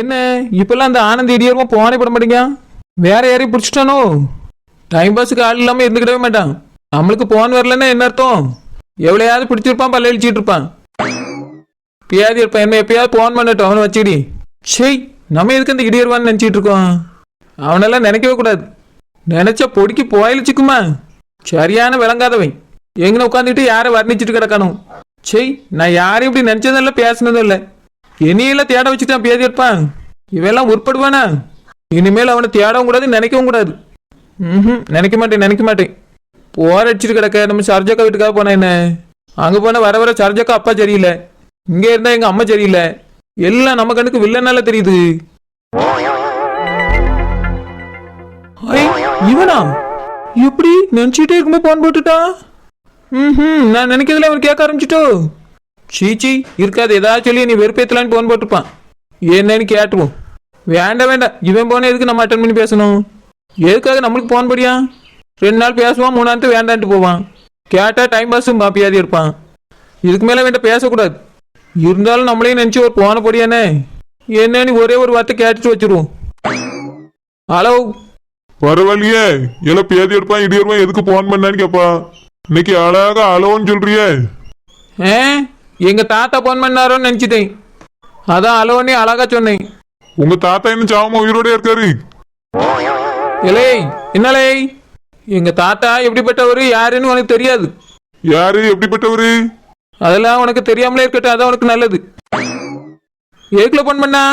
என்ன? இப்பெல்லாம் அந்த ஆனந்த் இடியரும் போனே போட மாட்டேங்க? வேற யாரையும் பிடிச்சிட்டானோ? டைம் பாஸுக்கு ஆள் இல்லாமல் இருந்துக்கிடவே மாட்டான். நம்மளுக்கு போன் வரலன்னா என்ன அர்த்தம்? எவ்வளையாவது பிடிச்சிருப்பான் பல்ல அழிச்சிட்டு இருப்பான். பியாதி இருப்பான். என்ன எப்பயாவது போன் பண்ணட்டும் அவனை வச்சுக்கிடி. சரி நம்ம எதுக்கு அந்த இடியர்வான்னு நினச்சிட்டு இருக்கோம்? அவனெல்லாம் நினைக்கவே கூடாது. நினைச்சா பொடிக்கு போயிடுச்சுக்குமா சரியான விளங்காதவன். எங்கன உட்காந்துட்டு யாரை வர்ணிச்சிட்டு கிடக்கணும்? சரி நான் யாரையும் இப்படி நினைச்சதும் இல்லை பேசினதும் இல்லை. என்னையெல்லாம் தேட வச்சுட்டான் பேதி இருப்பான் இவெல்லாம் உட்படுவானா இனிமேல் அவனை தேடவும் கூடாது நினைக்கவும் கூடாது. ம் நினைக்க மாட்டேன் நினைக்க மாட்டேன். போர் அடிச்சிட்டு கிடக்க நம்ம சர்ஜக்கா வீட்டுக்காக போனேன் என்ன? அங்கே போனால் வர வர சர்ஜக்கா அப்பா சரியில்லை. இங்கே இருந்தால் எங்கள் அம்மா சரியில்லை. எல்லாம் நம்ம கண்ணுக்கு வில்லனால தெரியுது. இவனா? எப்படி நினைச்சிட்டே இருக்கும்போது போன் போட்டுட்டா? ம் நான் நினைக்கிறதுல அவன் கேட்க ஆரம்பிச்சிட்டோ? சீச்சி இருக்காது ஏதாவது சொல்லி நீ வெறுப்பேத்தலான்னு போன் போட்டுப்பான் என்னன்னு கேட்டுவோம் வேண்டாம் வேண்டாம் இவன் போன எதுக்கு நம்ம அட்டன் பண்ணி பேசணும் எதுக்காக நம்மளுக்கு போன் படியா ரெண்டு நாள் பேசுவான் மூணாவது வேண்டான்ட்டு போவான் கேட்டா டைம் பாஸும் பாப்பியாதி இருப்பான் இதுக்கு மேலே வேண்டாம் பேசக்கூடாது இருந்தாலும் நம்மளையும் நினச்சி ஒரு போன படியானே என்னன்னு ஒரே ஒரு வார்த்தை கேட்டுட்டு வச்சிருவோம் ஹலோ பரவாயில்லையே எல்லாம் பேதி எடுப்பான் இடி எடுப்பான் எதுக்கு போன் பண்ணான்னு கேப்பா இன்னைக்கு அழகா அலோன்னு சொல்றியே ஏ எங்க தாத்தா போன் பண்ணாரோன்னு நினச்சிட்டேன். அதான் அலோனே அழகா சொன்னேன். உங்க தாத்தா இன்னும் சாவமா உயிரோட இருக்காரு. இலே என்னலே? எங்க தாத்தா எப்படிப்பட்டவர் யாருன்னு உனக்கு தெரியாது. யாரு எப்படிப்பட்டவரு? அதெல்லாம் உனக்கு தெரியாமலே இருக்கட்டும் அதான் உனக்கு நல்லது. ஏக்குல போன் பண்ணா?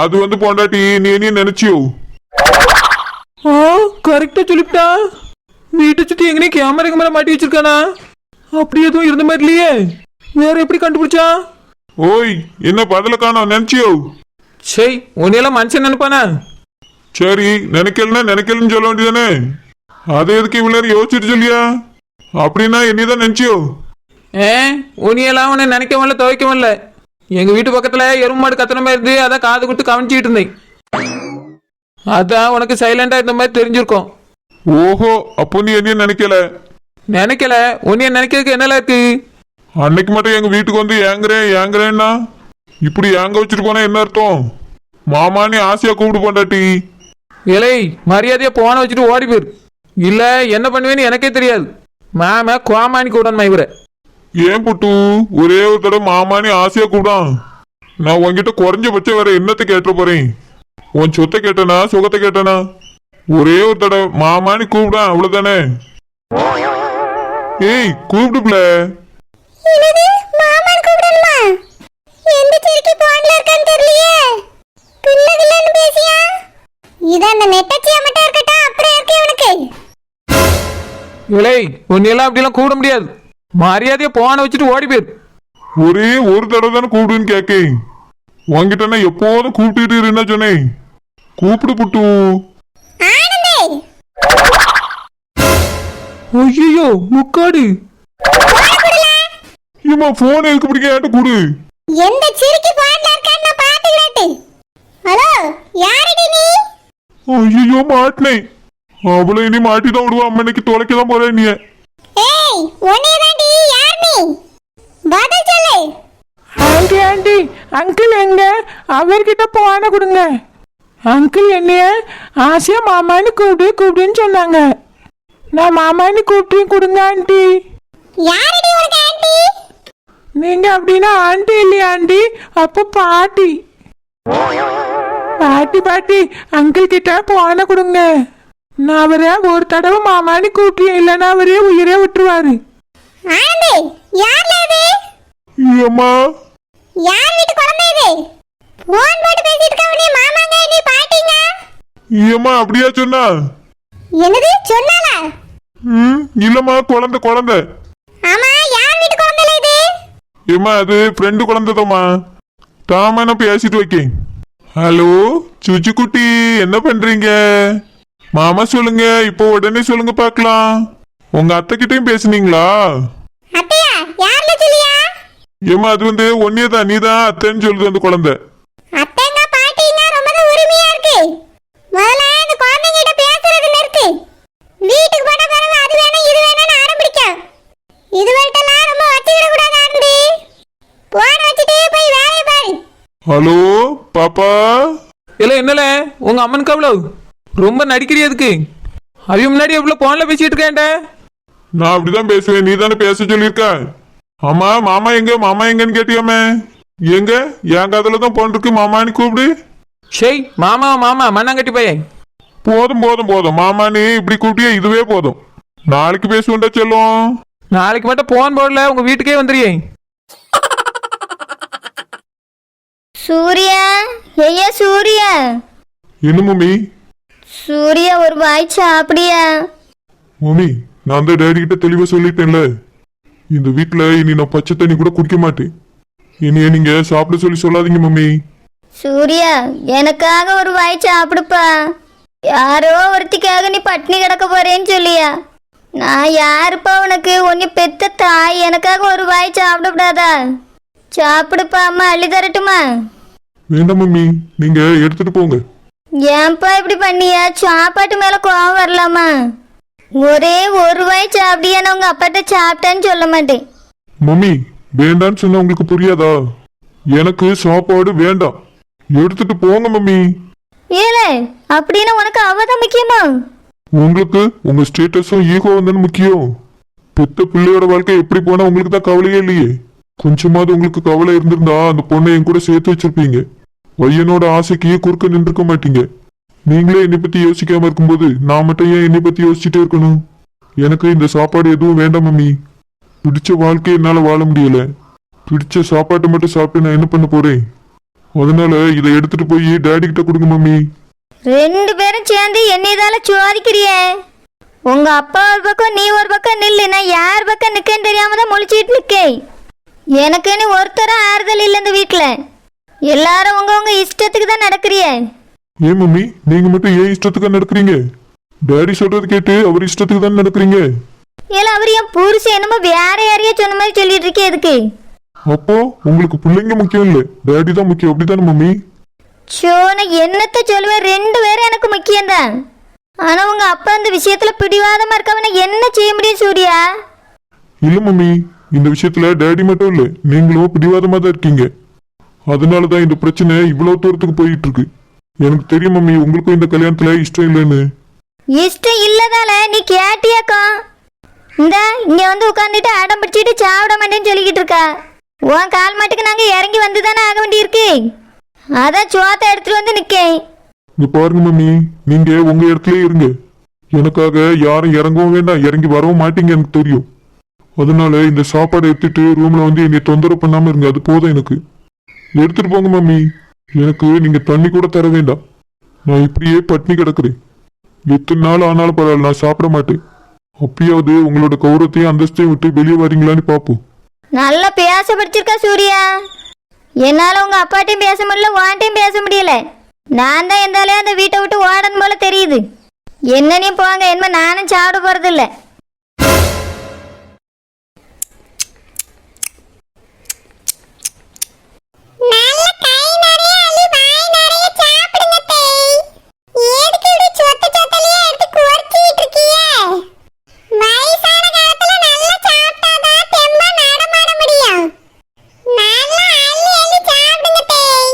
அது வந்து பொண்டாட்டி நீ என்ன நினைச்சியோ? ஆ கரெக்டா சொல்லிவிட்டா? வீட்டை சுத்தி எங்கனையும் கேமரா கேமரா மாட்டி வச்சிருக்கானா? அப்படி எதுவும் இருந்த மாதிரி இல்லையே. வேற எப்படி கண்டுபிடிச்சா? ஓய் என்ன பதில காணோம் நினைச்சியோ? சரி உன்னையெல்லாம் மனுஷன் நினைப்பானா? சரி நினைக்கலன்னா நினைக்கலன்னு சொல்ல வேண்டியதானே அதை எதுக்கு இவ்வளவு யோசிச்சுட்டு சொல்லியா? அப்படின்னா என்னதான் நினைச்சியோ? ஏ உனியெல்லாம் உன்னை நினைக்க முடியல துவைக்க முடியல. எங்க வீட்டு பக்கத்துல எருமை மாடு கத்தன மாதிரி இருந்து அதான் காது கொடுத்து கவனிச்சிட்டு இருந்தேன். அதான் உனக்கு சைலண்டா இந்த மாதிரி தெரிஞ்சிருக்கும். ஓஹோ அப்போ நீ என்ன நினைக்கல? நினைக்கல. உன்னைய நினைக்கிறதுக்கு என்னல இருக்கு? அன்னைக்கு மட்டும் எங்க வீட்டுக்கு வந்து ஏங்குறேன் ஏங்குறேன்னா? இப்படி ஏங்க வச்சுட்டு போனா என்ன அர்த்தம்? மாமானி ஆசையா கூப்பிடு பொண்டாட்டி. இலை மரியாதையா போன வச்சுட்டு ஓடி போயிரு. இல்ல என்ன பண்ணுவேன்னு எனக்கே தெரியாது. மாம கோமானி கூடன்மா இவரை? ஏன் புட்டு? ஒரே ஒரு தடவை மாமானி ஆசையா கூடான் நான் உன்கிட்ட குறைஞ்சபட்சம் வேற என்னத்தை கேட்ட போறேன்? உன் சொத்தை கேட்டனா சுகத்தை கேட்டனா? ஒரே ஒரு தடவை மாமானி கூப்பிடான் அவ்வளவுதானே? ஏய் கூப்பிடுப்ல என்னது? மாமான் கூப்பிடணுமா? எந்த செருக்கி போன்ல இருக்கான்னு தெரியலையே. பிள்ளை கிள்ளன்னு பேசியா? இது அந்த நெட்டச்சியா மட்டும் இருக்கட்டும் அப்புறம் இருக்கு இவனுக்கு. இலை உன்னையெல்லாம் அப்படிலாம் கூட முடியாது. மரியாதையா போன வச்சுட்டு ஓடி போயிரு. ஒரே ஒரு தடவை தானே கூப்பிடுன்னு உன்கிட்ட நான் எப்போதும் கூப்பிட்டுட்டு இருந்தா சொன்னேன் கூப்பிடு புட்டு. ஐயோ முக்காடு இம்மா போன் எதுக்கு பிடிக்க கொடு? எந்த செருக்கி போன்ல இருக்கான்னு நான் பாத்துக்கிட்டு ஹலோ யாரடி நீ? ஐயோ மாட்டினேன். அவளை இனி மாட்டி தான் விடுவா அம்மா இன்னைக்கு தொலைக்க தான் போறேன் நீ ஏய் உன்னை தாண்டி யார் நீ? பதில் சொல்லு. ஆண்டி ஆண்டி அங்கிள் எங்க? அவர்கிட்ட போன கொடுங்க. அங்கிள் என்னைய ஆசையா மாமான்னு கூப்பிடு கூப்பிடுன்னு சொன்னாங்க. நான் மாமான்னு கூப்பிட்டு கொடுங்க ஆண்டி. யாரடி உனக்கு ஆண்டி? நீங்க அப்படின்னா ஆண்டி இல்லையா ஆண்டி? அப்போ பாட்டி. பாட்டி பாட்டி அங்கிள் கிட்ட போன கொடுங்க. நான் அவரை ஒரு தடவை மாமான்னு கூப்பிட்டேன். இல்லைன்னா அவரே உயிரே விட்டுருவாரு. ஆனந்தே யார்ல இது? அம்மா யார் வீட்டு குழந்தை இது? போன் போட்டு பேசிட்டு இருக்க உடனே மாமாங்க நீ பாட்டிங்க. ஏம்மா அப்படியா சொன்னா? என்னது? சொன்னாலா ம் இல்லம்மா குழந்தை குழந்தை ஆமா யார் வீட்டு குழந்தைல இது ஏம்மா அது ஃப்ரெண்டு குழந்தைதாம்மா. தாம நான் பேசிட்டு வைக்கேன் ஹலோ சுச்சுக்குட்டி என்ன பண்றீங்க? மாமா சொல்லுங்க இப்போ உடனே சொல்லுங்க பார்க்கலாம். உங்க அத்தை கிட்டயும் பேசுனீங்களா ஏம்மா அது வந்து ஒன்னே தான் நீ தான் அத்தைன்னு சொல்லுது அந்த குழந்தை அத்தைங்க பாட்டிங்க ரொம்ப தான் உரிமையா இருக்கு முதல்ல இந்த குழந்தைங்கிட்ட பேசுறது நிறுத்து வீட்டுக்கு போன பிறகு அது வேணும் இது வேணும்னு ஆரம்பிக்கும் இதுவரைட்டெல்லாம் ரொம்ப வச்சுக்கிட கூடாது ஆண்டி போன வச்சுட்டு போய் வேலையை பாரு ஹலோ பாப்பா? இல்ல என்னல? உங்க அம்மனுக்கு அவ்வளோ ரொம்ப நடிக்கிறிய அதுக்கு. அவைய முன்னாடி எவ்வளோ போன்ல பேசிட்டு இருக்கேன்டா. நான் அப்படிதான் பேசுவேன் நீ தானே பேச சொல்லியிருக்க? ஆமா மாமா எங்க? மாமா எங்கன்னு கேட்டியாமே? எங்க? என் காதுல தான் போன் இருக்கு. மாமான்னு கூப்பிடு. ஷேய் மாமா மாமா மண்ணாங்கட்டி பையன். போதும் போதும் போதும். மாமான்னு இப்படி கூப்பிட்டியா இதுவே போதும். நாளைக்கு பேசுவேன்டா செல்லும். நாளைக்கு மட்டும் போன் போடல. உங்க வீட்டுக்கே வந்துறியே சூர்யா ஐயா சூர்யா? என்ன மம்மி? சூர்யா ஒரு வாய் சாப்பிடியா? மம்மி நான் தான் டேடி கிட்ட தெளிவா சொல்லிட்டேன்ல. இந்த வீட்ல இனி நான் பச்சை தண்ணி கூட குடிக்க மாட்டேன். இனிய நீங்க சாப்பிட சொல்லி சொல்லாதீங்க மம்மி. சூர்யா எனக்காக ஒரு வாய் சாப்பிடுப்பா. யாரோ ஒருத்திக்காக நீ பட்டினி கிடக்க போறேன்னு சொல்லியா. நான் யாருப்பா உனக்கு? உன்னை பெத்த தாய் எனக்காக ஒரு வாய் சாப்பிடக்கூடாதா? சாப்பிடுப்பா அம்மா அள்ளி தரட்டுமா? வேண்டாம் மம்மி. நீங்க எடுத்துட்டு போங்க. ஏன்பா இப்படி பண்ணியா? சாப்பாட்டு மேல கோவம் வரலாமா? ஒரே ஒரு வாய் சாப்பிட்டியா நான் உங்க அப்பாட்ட சாப்பிட்டேன்னு சொல்ல மாட்டேன். மம்மி வேண்டான்னு சொன்னா உங்களுக்கு புரியாதா? எனக்கு சாப்பாடு வேண்டாம். எடுத்துட்டு போங்க மம்மி. ஏல அப்படின்னா உனக்கு அவதான் முக்கியமா? உங்களுக்கு உங்க ஸ்டேட்டஸும் ஈகோவும் தானே முக்கியம். பெத்த பிள்ளையோட வாழ்க்கை எப்படி போனா உங்களுக்கு தான் கவலையே இல்லையே. கொஞ்சமாவது உங்களுக்கு கவலை இருந்திருந்தா அந்த பொண்ணை என் கூட சேர்த்து வச்சிருப்பீங்க. பையனோட ஆசைக்கு குறுக்க நின்றுக்க மாட்டீங்க. நீங்களே என்னை பத்தி யோசிக்காம இருக்கும்போது நான் மட்டும் ஏன் என்னை பத்தி யோசிச்சுட்டே இருக்கணும்? எனக்கு இந்த சாப்பாடு எதுவும் வேண்டாம் மம்மி. பிடிச்ச வாழ்க்கை என்னால் வாழ முடியல. பிடிச்ச சாப்பாட்டை மட்டும் சாப்பிட்டு நான் என்ன பண்ண போறேன்? அதனால இதை எடுத்துட்டு போய் டேடி கிட்ட கொடுங்க மம்மி. ரெண்டு பேரும் சேர்ந்து என்னைதால சோதிக்கிறியே உங்க அப்பா ஒரு பக்கம் நீ ஒரு பக்கம் நில்லு. நான் யார் பக்கம் நிக்கேன்னு தெரியாம தான் முழிச்சிட்டு நிக்கேன். எனக்குன்னு ஒருத்தரும் ஆறுதல் இல்லை இந்த வீட்டுல எல்லாரும் உங்க உங்க இஷ்டத்துக்கு தான் நடக்கிறிய. ஏன் மம்மி? நீங்க மட்டும் ஏன் இஷ்டத்துக்கு நடக்கிறீங்க? டாடி சொல்றது கேட்டு அவர் இஷ்டத்துக்கு தான் நடக்கிறீங்க. இல்ல அவர் என் புருஷன் என்னமோ வேற யாரையோ சொன்ன மாதிரி சொல்லிட்டு இருக்கே எதுக்கு? அப்போ உங்களுக்கு பிள்ளைங்க முக்கியம் இல்ல. டாடி தான் முக்கியம். அப்படித்தானே மம்மி? சோ நான் என்னத்த சொல்லுவேன் ரெண்டு பேரும் எனக்கு முக்கியம்தான் ஆனா உங்க அப்பா இந்த விஷயத்துல பிடிவாதமா இருக்கவன என்ன செய்ய முடியும் சூர்யா? இல்ல மம்மி. இந்த விஷயத்துல டாடி மட்டும் இல்ல. நீங்களும் பிடிவாதமா தான் இருக்கீங்க. அதனால தான் இந்த பிரச்சனை இவ்வளவு தூரத்துக்கு போயிட்டு இருக்கு எனக்கு தெரியும் மம்மி உங்களுக்கும் இந்த கல்யாணத்துல இஷ்டம் இல்லைன்னு. இஷ்டம் இல்லதால நீ கேட்டியாக்கா? இந்த இங்க வந்து உட்காந்துட்டு அடம் பிடிச்சிட்டு சாப்பிட மாட்டேன்னு சொல்லிக்கிட்டு இருக்கா. உன் கால் மாட்டுக்கு நாங்க இறங்கி வந்து தானே ஆக வேண்டியிருக்கு. அதான் சோத்தை எடுத்துட்டு வந்து நிக்கேன். இங்க பாருங்க மம்மி நீங்க உங்க இடத்துலயே இருங்க. எனக்காக யாரும் இறங்கவும் வேண்டாம் இறங்கி வரவும் மாட்டீங்க எனக்கு தெரியும். அதனால இந்த சாப்பாடை எடுத்துட்டு ரூம்ல வந்து என்னை தொந்தரவு பண்ணாம இருங்க அது போதும் எனக்கு. எடுத்துட்டு போங்க மம்மி. எனக்கு நீங்க தண்ணி கூட தர வேண்டாம். நான் இப்படியே பட்னி கிடக்குறேன். எத்தனை நாள் ஆனாலும் பரவாயில்ல நான் சாப்பிட மாட்டேன். அப்பயாவது உங்களோட கௌரவத்தையும் அந்தஸ்தையும் விட்டு வெளியே வரீங்களான்னு பார்ப்போம். நல்லா பேச படிச்சிருக்கா சூர்யா. என்னால உங்க அப்பாட்டையும் பேச முடியல வாண்டையும் பேச முடியல. நான் தான் எந்தாலே அந்த வீட்டை விட்டு ஓடணும் போல தெரியுது. என்னனையும் போங்க என்ன நானும் சாப்பிட போறது இல்ல நல்ல கை நிறைய அள்ளி வாய் நிறைய சாப்பிடுங்க தேய் எதுக்கு இப்படி சொத்த சொத்தலையே எடுத்து குறைச்சிட்டு இருக்கியே வயசான காலத்துல நல்லா சாப்பிட்டாதான் தெம்பா நடமாட முடியும் நல்லா அள்ளி அள்ளி சாப்பிடுங்க தேய்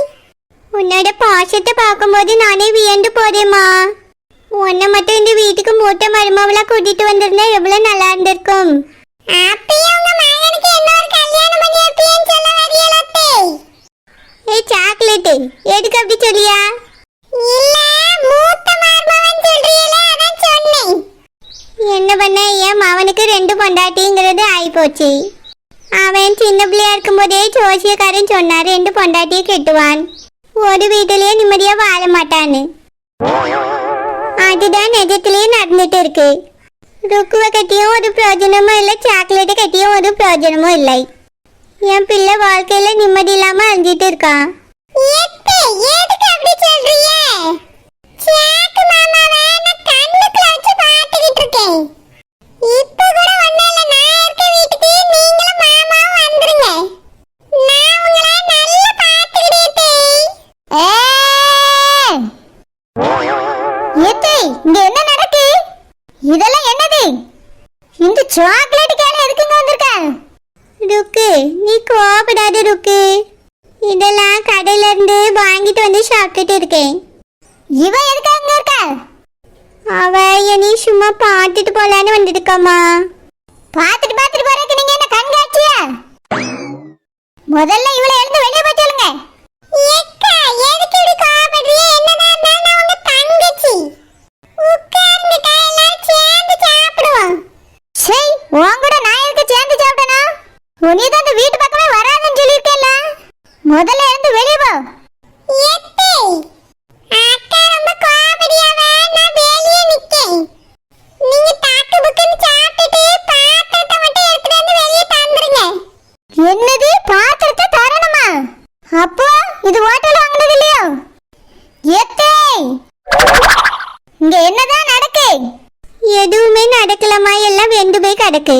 உன்னோட பாசத்தை பார்க்கும்போது நானே வியந்து போறேம்மா உன்னை மட்டும் இந்த வீட்டுக்கு மூட்டை மருமவளா கூட்டிட்டு வந்திருந்தா எவ்வளவு நல்லா இருந்திருக்கும். ஏய் சாக்லேட் எதுக்கு அப்படி சொல்லியா? என்ன பண்ண என் மவனுக்கு ரெண்டு பொண்டாட்டிங்கிறது ஆயிப்போச்சு. அவன் சின்ன பிள்ளையா இருக்கும்போதே ஜோசியக்காரன் சொன்னார் ரெண்டு பொண்டாட்டியை கெட்டுவான். ஒரு வீட்டிலேயே நிம்மதியா வாழ மாட்டான்னு. அதுதான் நிஜத்திலேயே நடந்துட்டு இருக்கு. ருக்குவை கட்டியும் ஒரு பிரயோஜனமும் இல்லை சாக்லேட்டை கட்டியும் ஒரு பிரயோஜனமும் இல்லை என் பிள்ளை வாழ்க்கையில நிம்மதி இல்லாம அழிஞ்சிட்டு இருக்கான் சாக்லேட் கேன எதுக்குங்க வந்திருக்க? ருக்கு நீ கோபப்படாத ருக்கு. இதெல்லாம் கடையில இருந்து வாங்கிட்டு வந்து சாப்பிட்டுட்டு இருக்கேன். இவ எதுக்கு அங்க இருக்க? அவ என்னை சும்மா பார்த்துட்டு போலான்னு வந்திருக்காமா பார்த்துட்டு பார்த்துட்டு போறதுக்கு நீங்க என்ன கண்காட்சியா முதல்ல இவளை எழுந்து வெளியே போய் சொல்லுங்க. ஏக்கா எதுக்கு இப்படி கோவப்படுறீங்க என்னதான் இருந்தாலும் உங்க தங்கச்சி உட்கார்ந்துட்டா எல்லாரும் சேர்ந்து சாப்பிடுவோம் சரி உன் கூட நான் எதுக்கு சேர்ந்து சாப்பிடணும் உன்னை தான் இந்த வீட்டு பக்கமே வராதுன்னு சொல்லியிருக்கேன்ல. முதல்ல இருந்து வெளியே போ எத்தே அக்கா ரொம்ப கோபடியாவ நான் வெளியே நிக்கேன் நீங்க தாக்கு புக்குன்னு சாப்பிட்டுட்டு பாத்திரத்தை மட்டும் எடுத்துட்டு வந்து வெளியே தந்துருங்க என்னது பாத்திரத்தை தரணுமா அப்போ இது ஹோட்டல் வாங்கினது இல்லையோ எத்தே இங்க என்னதான் நடக்கு எதுவுமே நடக்கலமா எல்லாம் வெந்து போய் கிடக்கு.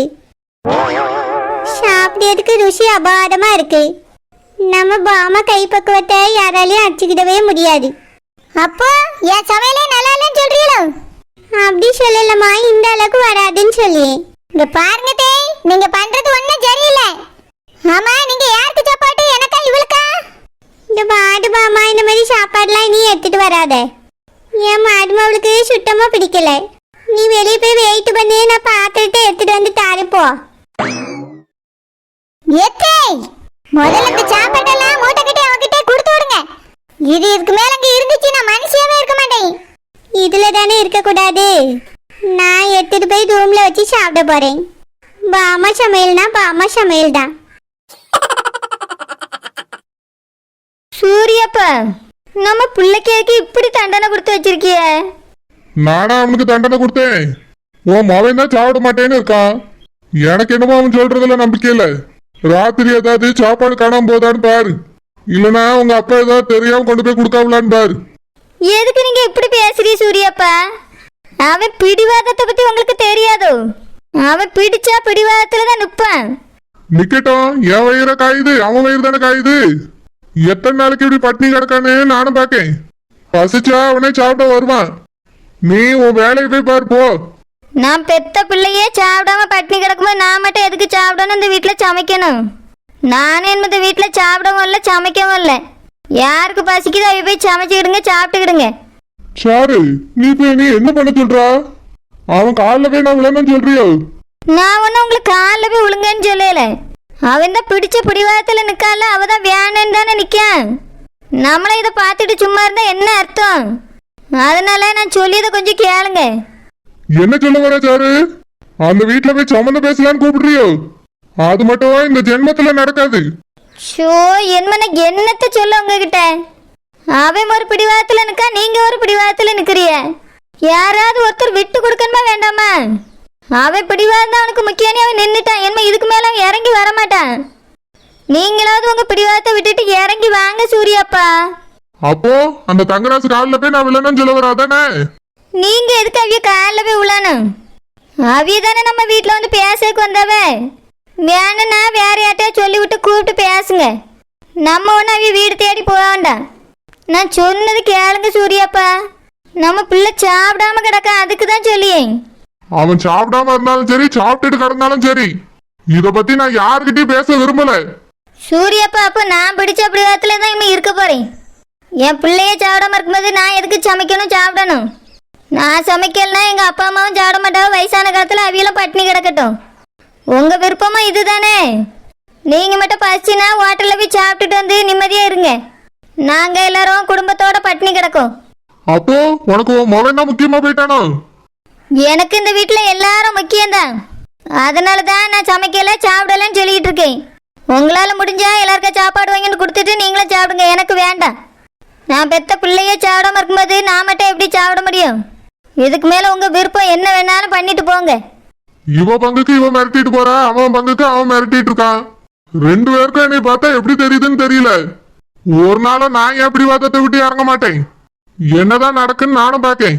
சாப்பிடறதுக்கு ருசி அபாரமா இருக்கு. நம்ம பாமா கைப்பக்குவத்தை யாராலையும் அடிச்சுக்கிடவே முடியாது. அப்போ என் சமையலே நல்லா இல்லைன்னு சொல்றீங்களோ? அப்படி சொல்லலமா இந்த அளவுக்கு வராதுன்னு சொல்லி இங்க பாருங்க தேய் நீங்க பண்றது ஒண்ணும் சரியில்லை. ஆமா நீங்க யாருக்கு சாப்பாடு எனக்கா இவளுக்கா? இந்த மாடு பாமா இந்த மாதிரி சாப்பாடுலாம் நீ எடுத்துட்டு வராத. என் மாடு அவளுக்கு சுத்தமா பிடிக்கல. நீ வெளியே போய் வெயிட் பண்ணி நான் பார்த்துட்டு எடுத்துட்டு வந்து தாரிப்போ. போ ஏத்தே! முதல்ல இந்த சாப்பாட்டெல்லாம் மூட்டை கட்டி அவகிட்ட கொடுத்து விடுங்க. இது இதுக்கு மேல அங்க இருந்துச்சு நான் மனுஷியாவே இருக்க மாட்டேன். இதுல தானே இருக்க கூடாது. நான் எடுத்துட்டு போய் ரூம்ல வச்சு சாப்பிட போறேன். பாமா சமையல்னா பாமா சமையல் தான். சூரியப்பா நம்ம பிள்ளைக்கேக்கு இப்படி தண்டனை கொடுத்து வச்சிருக்கிய? நானா அவனுக்கு தண்டனை கொடுத்தேன். உன் மவன் தான் சாப்பிட மாட்டேன்னு இருக்கான் எனக்கு என்னமோ அவன் சொல்றதுல நம்பிக்கை இல்ல. ராத்திரி ஏதாவது சாப்பாடு காணாம போதான்னு பாரு. இல்லனா உங்க அப்பா ஏதாவது தெரியாம கொண்டு போய் கொடுக்காமலான்னு பாரு. எதுக்கு நீங்க இப்படி பேசுறீ சூரியப்பா? அவன் பிடிவாதத்தை பத்தி உங்களுக்கு தெரியாதோ? அவன் பிடிச்சா பிடிவாதத்துல தான் நிப்பான். நிக்கட்டும். என் வயிற காயுது. அவன் வயிறு தானே காயுது. எத்தனை நாளைக்கு இப்படி பட்டினி கிடக்கானே நானும் பாக்கேன் பசிச்சா அவனே சாப்பிட வருவான். நீ உன் வேலையை போய் பாரு போ. நான் பெத்த பிள்ளையே சாப்பிடாம பட்டினி கிடக்கும்போது நான் மட்டும் எதுக்கு சாப்பிடணும் இந்த வீட்டில் சமைக்கணும்? நானே இந்த வீட்டில் சாப்பிடவும் இல்லை சமைக்கவும் இல்லை. யாருக்கு பசிக்குதோ அவை போய் சமைச்சுக்கிடுங்க சாப்பிட்டுக்கிடுங்க. சாரு நீ போய் நீ என்ன பண்ண சொல்றா? அவன் காலில் போய் நான் விழணும்னு சொல்றியோ? நான் ஒன்றும் உங்களுக்கு காலில் போய் விழுங்கன்னு சொல்லல. அவன் தான் பிடிச்ச பிடிவாதத்தில் நிற்கால அவ தான் வேணுன்னு தானே நிற்கான் நம்மளை இதை பார்த்துட்டு சும்மா இருந்தா என்ன அர்த்தம்? அதனால நான் சொல்லியதை கொஞ்சம் கேளுங்க. என்ன சொல்ல வர சாரு? அந்த வீட்ல போய் சம்மந்தம் பேசலான்னு கூப்பிடுறியோ? அது மட்டும் இந்த ஜென்மத்துல நடக்காது. ஷோ என்ன என்னத்த சொல்ல உங்ககிட்ட? அவன் ஒரு பிடிவாதத்தில் நிற்கா நீங்க ஒரு பிடிவாதத்தில் நிற்கிறிய யாராவது ஒருத்தர் விட்டு கொடுக்கணுமா வேண்டாமா? அவன் பிடிவாதம் அவனுக்கு முக்கியம்னு அவன் நின்றுட்டான் என்ன இதுக்கு மேல அவன் இறங்கி வர மாட்டான் நீங்களாவது உங்க பிடிவாதத்தை விட்டுட்டு இறங்கி வாங்க சூர்யாப்பா. அப்போ அந்த தங்கராசு காலில் போய் நான் விழணும்னு சொல்ல வராதானே? நீங்க எதுக்கு அவிய காலில் போய் விழணும்? அவிய தானே நம்ம வீட்டில் வந்து பேசக்கு வந்தவ. வேணும்னா வேற யார்ட்டையா சொல்லி விட்டு கூப்பிட்டு பேசுங்க. நம்ம ஒன்றும் அவிய வீடு தேடி போக வேண்டாம். நான் சொன்னது கேளுங்க சூர்யாப்பா. நம்ம பிள்ளை சாப்பிடாம கிடக்க அதுக்கு தான் சொல்லியேன். அவன் சாப்பிடாம இருந்தாலும் சரி சாப்பிட்டுட்டு கிடந்தாலும் சரி. இத பத்தி நான் யாருக்கிட்டயும் பேச விரும்பல. சூர்யாப்பா அப்போ நான் பிடிச்ச பிடிவாதத்தில் தான் இனிமே இருக்க போறேன். என் பிள்ளைய சாப்பிடாம இருக்கும்போது நான் எதுக்கு சமைக்கணும் சாப்பிடணும்? நான் சமைக்கலனா எங்க அப்பா அம்மாவும் சாப்பிட மாட்டாங்க. வயசான காலத்துல அவியெல்லாம் பட்டினி கிடக்கட்டும். உங்க விருப்பமா இதுதானே? நீங்க மட்டும் பசிச்சுனா ஹோட்டல்ல போய் சாப்பிட்டுட்டு வந்து நிம்மதியா இருங்க. நாங்க எல்லாரும் குடும்பத்தோட பட்டினி கிடக்கும். அப்போ உனக்கு உன் மகன் தான் முக்கியமா போயிட்டானோ? எனக்கு இந்த வீட்டில் எல்லாரும் முக்கியம்தான். அதனால தான் நான் சமைக்கல சாப்பிடலன்னு சொல்லிட்டு இருக்கேன். உங்களால் முடிஞ்சா எல்லாருக்கும் சாப்பாடு வாங்கிட்டு கொடுத்துட்டு நீங்களும் சாப்பிடுங்க. எனக்கு வேண்டாம். நான் பெத்த பிள்ளையே சாப்பிடாம இருக்கும்போது நான் மட்டும் எப்படி சாப்பிட முடியும்? இதுக்கு மேலே உங்கள் விருப்பம் என்ன வேணாலும் பண்ணிட்டு போங்க. இவ பங்குக்கு இவன் மிரட்டிட்டு போறா அவன் பங்குக்கு அவன் மிரட்டிட்டு இருக்கான். ரெண்டு பேருக்கும் என்னை பார்த்தா எப்படி தெரியுதுன்னு தெரியல. ஒரு நாளும் நான் எப்படி வாதத்தை விட்டு இறங்க மாட்டேன்? என்னதான் நடக்குன்னு நானும் பார்க்கேன்.